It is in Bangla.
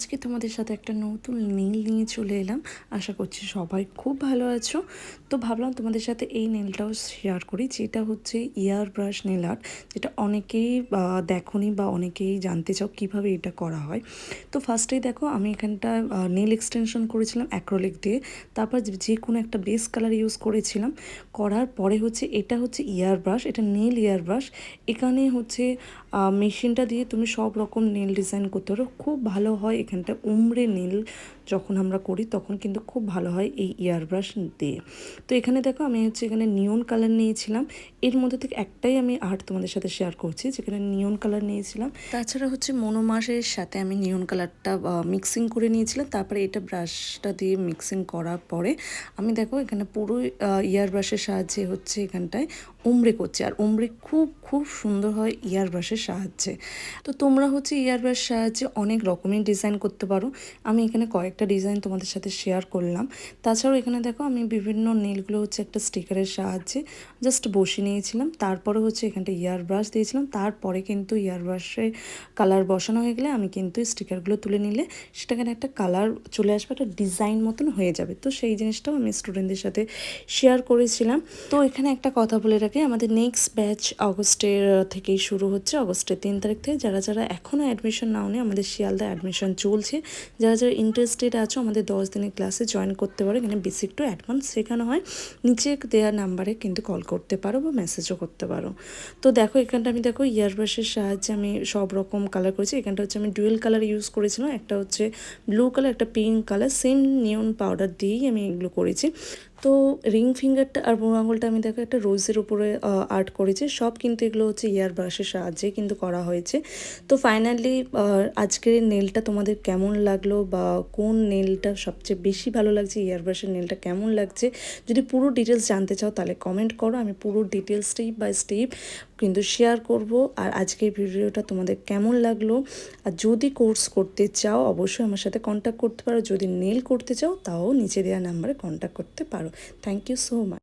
আজকে তোমাদের সাথে একটা নতুন নীল নিয়ে চলে এলাম। আশা করছি সবাই খুব ভালো আছো। তো ভাবলাম তোমাদের সাথে এই নেলটাও শেয়ার করি, যেটা হচ্ছে ইয়ার ব্রাশ নেল আর্ট যেটা অনেকেই দেখনি বা অনেকেই জানতে চাও কীভাবে এটা করা হয়। তো ফার্স্টেই দেখো, আমি এখানটা নেল এক্সটেনশন করেছিলাম অ্যাক্রোলিক দিয়ে। তারপর যে কোনো একটা বেস কালার ইউজ করেছিলাম। করার পরে হচ্ছে, এটা হচ্ছে ইয়ার ব্রাশ এটা নেল ইয়ার ব্রাশ এখানে হচ্ছে মেশিনটা দিয়ে তুমি সব রকম নেল ডিজাইন করতে পারো। খুব ভালো হয় এখানটা উমড়ে নীল যখন আমরা করি, তখন কিন্তু খুব ভালো হয় এই ইয়ার ব্রাশ দিয়ে। তো এখানে দেখো আমি হচ্ছে এখানে নিয়ন কালার নিয়েছিলাম। এর মধ্যে থেকে একটাই আমি আর্ট তোমাদের সাথে শেয়ার করছি, যেখানে নিয়ন কালার নিয়েছিলাম। তাছাড়া হচ্ছে মনোমাসের সাথে আমি নিয়ন কালারটা মিক্সিং করে নিয়েছিলাম। তারপরে এটা ব্রাশটা দিয়ে মিক্সিং করার পরে আমি দেখো এখানে পুরো ইয়ার ব্রাশের সাহায্যে হচ্ছে এখানটায় উমড়ে করছে। আর উমড়ে খুব খুব সুন্দর হয় ইয়ার ব্রাশের সাহায্যে। তো তোমরা হচ্ছে ইয়ার ব্রাশ সাহায্যে অনেক রকমের ডিজাইন করতে পারো। আমি এখানে কয়েকটা ডিজাইন তোমাদের সাথে শেয়ার করলাম। তাছাড়াও এখানে দেখো আমি বিভিন্ন নীলগুলো হচ্ছে একটা স্টিকারের সাহায্যে জাস্ট বসিয়ে নিয়েছিলাম। তারপরে হচ্ছে এখানটা ইয়ার ব্রাশ দিয়েছিলাম। তারপরে কিন্তু ইয়ার ব্রাশে কালার বসানো হয়ে গেলে আমি কিন্তু স্টিকারগুলো তুলে নিলে সেটাখানে একটা কালার চলে আসবে, একটা ডিজাইন মতন হয়ে যাবে। তো সেই জিনিসটাও আমি স্টুডেন্টদের সাথে শেয়ার করেছিলাম। তো এখানে একটা কথা বলে রাখি, আমাদের নেক্সট ব্যাচ অগস্টের থেকেই শুরু হচ্ছে। অগস্টের তিন তারিখ থেকে যারা যারা এখনও অ্যাডমিশন নাও আমাদের শিয়ালদা অ্যাডমিশন চলছে। যারা যারা ইন্টারেস্টেড আছো, আমাদের দশ দিনের ক্লাসে জয়েন করতে পারো। এখানে বেসিক টু অ্যাডভান্স শেখানো হয়। নিচে দেওয়া নাম্বারে কিন্তু কল করতে পারো বা মেসেজও করতে পারো। তো দেখো, এখানটা আমি দেখো ইয়ারব্রাশের সাহায্যে আমি সব রকম কালার করেছি। এখানটা হচ্ছে আমি ডুয়েল কালার ইউজ করেছিলাম। একটা হচ্ছে ব্লু কালার একটা pink colour same neon powder দিয়েই আমি এগুলো করেছি। তো রিং ফিঙ্গারটা আর বুড়ো আঙুলটা আমি দেখো একটা রোজের উপরে আর্ট করেছি। সব কিন্তু এগুলো হচ্ছে ইয়ার ব্রাশের সাহায্যে কিন্তু করা হয়েছে। তো ফাইনালি আজকের নেলটা তোমাদের কেমন লাগল বা কোন নেলটা সবচেয়ে বেশি ভালো লাগছে ইয়ার ব্রাশের নেলটা কেমন লাগছে? যদি পুরো ডিটেলস জানতে চাও তাহলে কমেন্ট করো। আমি পুরো ডিটেলস স্টেপ বাই স্টেপ কিন্তু শেয়ার করব। আর আজকের ভিডিওটা তোমাদের কেমন লাগল? আর যদি কোর্স করতে চাও, অবশ্যই আমার সাথে কন্ট্যাক্ট করতে পারো। যদি নেল করতে চাও, তাও নিচে দেওয়া নাম্বারে কন্ট্যাক্ট করতে পারো। thank you so much.